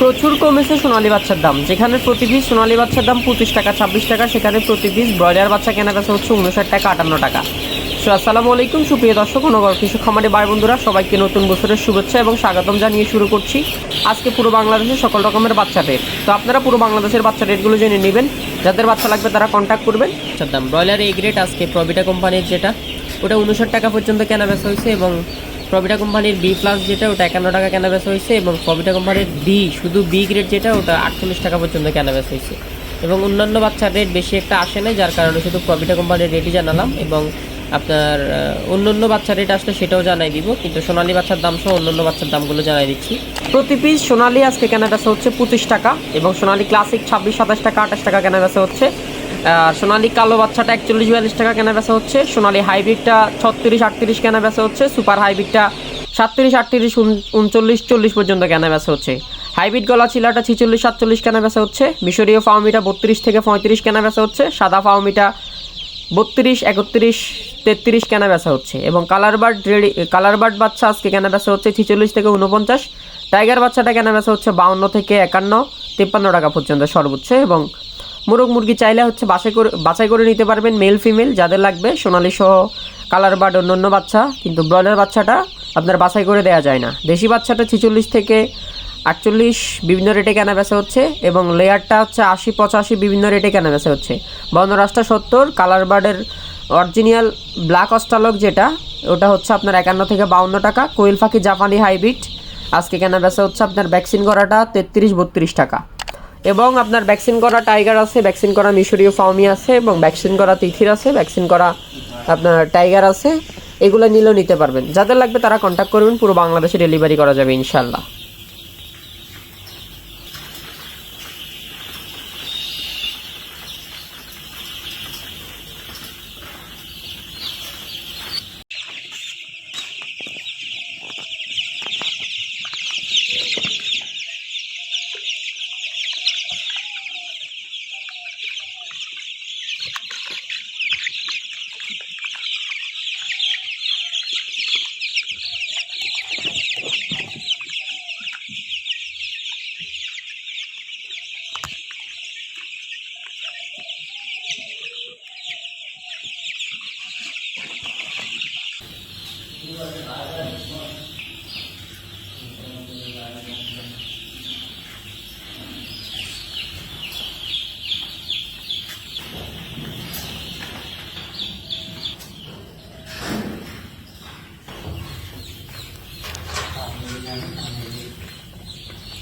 প্রচুর কমেছে সোনালী বাচ্চার দাম। যেখানে প্রতি পিস সোনালী বাচ্চার দাম পঁচিশ টাকা, ছাব্বিশ টাকা, সেখানে প্রতি পিস ব্রয়লার বাচ্চা কেনা বেচা হচ্ছে উনষাট টাকা, আটান্ন টাকা। সো, আসসালামু আলাইকুম, সুপ্রিয় দর্শক নগর কৃষক খামারে ভাই বন্ধুরা, সবাইকে নতুন বছরের শুভেচ্ছা এবং স্বাগতম জানিয়ে শুরু করছি। আজকে পুরো বাংলাদেশের সকল রকমের বাচ্চা রেট তো আপনারা পুরো বাংলাদেশের বাচ্চা রেটগুলো জেনে নেবেন। যাদের বাচ্চা লাগবে তারা কন্ট্যাক্ট করবেন। দাম, ব্রয়লার এগ রেট আজকে প্রবিটা কোম্পানির যেটা, ওটা উনষাট টাকা পর্যন্ত কেনা বেচা হয়েছে এবং প্রবিটা কোম্পানির বি প্লাস যেটা ওটা একান্ন টাকা কেনা বেচা হয়েছে এবং প্রবিটা কোম্পানির বি শুধু বি গ্রেড যেটা ওটা আটচল্লিশ টাকা পর্যন্ত কেনা বেচা হয়েছে। এবং অন্যান্য বাচ্চার রেট বেশি একটা আসে না যার কারণে শুধু প্রবিটা কোম্পানির রেটই জানালাম এবং আপনার আহ, অন্যান্য বাচ্চার রেট আসলে সেটাও জানাই দিব কিন্তু সোনালী বাচ্চার দাম সহ অন্যান্য বাচ্চার দামগুলো জানাই দিচ্ছি। প্রতি পিস সোনালী আজকে কেনা বেচা হচ্ছে পঁচিশ টাকা এবং সোনালী ক্লাসিক ছাব্বিশ সাতাশ টাকা আঠাশ টাকা কেনা বেচা হচ্ছে। সোনালী কালো বাচ্চাটা একচল্লিশ বিয়াল্লিশ টাকা কেনা বেচা হচ্ছে। সোনালী হাইব্রিডটা ছত্রিশ আটত্রিশ কেনা বেচা হচ্ছে। সুপার হাইব্রিডটা সাতত্রিশ, আটত্রিশ উনচল্লিশ, চল্লিশ পর্যন্ত কেনা বেচা হচ্ছে। হাইব্রিড গলা চিলাটা ছিচল্লিশ, সাতচল্লিশ কেনা বেচা হচ্ছে। মিশরীয় ফাউমিটা বত্রিশ থেকে পঁয়ত্রিশ কেনা বেচা হচ্ছে। সাদা ফাউমিটা বত্রিশ, একত্রিশ, তেত্রিশ কেনা বেচা হচ্ছে। এবং colour bird ready, colour bird বাচ্চা আজকে কেনা বেচা হচ্ছে ছিচল্লিশ থেকে উনপঞ্চাশ টাইগার বাচ্চাটা কেনা বেচা হচ্ছে বাউন্ন থেকে একান্ন, তিপ্পান্ন টাকা পর্যন্ত সর্বোচ্চ এবং মোরগ মুরগি চাইলে হচ্ছে বাছাই করে বাছাই করে নিতে পারবেন মেল ফিমেল যাদের লাগবে। সোনালি সহ কালার বার্ড অন্যান্য বাচ্চা, কিন্তু ব্রয়লার বাচ্চাটা আপনার বাছাই করে দেওয়া যায় না। দেশি বাচ্চাটা ছিচল্লিশ থেকে আটচল্লিশ বিভিন্ন রেটে কেনা বেচা হচ্ছে এবং লেয়ারটা হচ্ছে আশি, পঁচাশি বিভিন্ন রেটে কেনা বেচা হচ্ছে। বর্ণরাষ্ট্র সত্তর কালার বার্ডের অরিজিনাল ব্ল্যাক অস্টালক যেটা, ওটা হচ্ছে আপনার একান্ন থেকে বাউন্ন টাকা। কোয়েল পাখি জাপানি হাইব্রিড আজকে কেনা বেচা হচ্ছে আপনার ভ্যাকসিন করাটা তেত্রিশ, বত্রিশ টাকা। এবং আপনার ভ্যাকসিন করা টাইগার আছে ভ্যাকসিন করা মিশরীয় ফাউমি আছে, এবং ভ্যাকসিন করা তিথির আছে ভ্যাকসিন করা আপনার টাইগার আছে, এগুলো নিলেও নিতে পারবেন। যাদের লাগবে তারা কন্ট্যাক্ট করবেন পুরো বাংলাদেশে ডেলিভারি করা যাবে ইনশাল্লাহ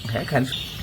看看。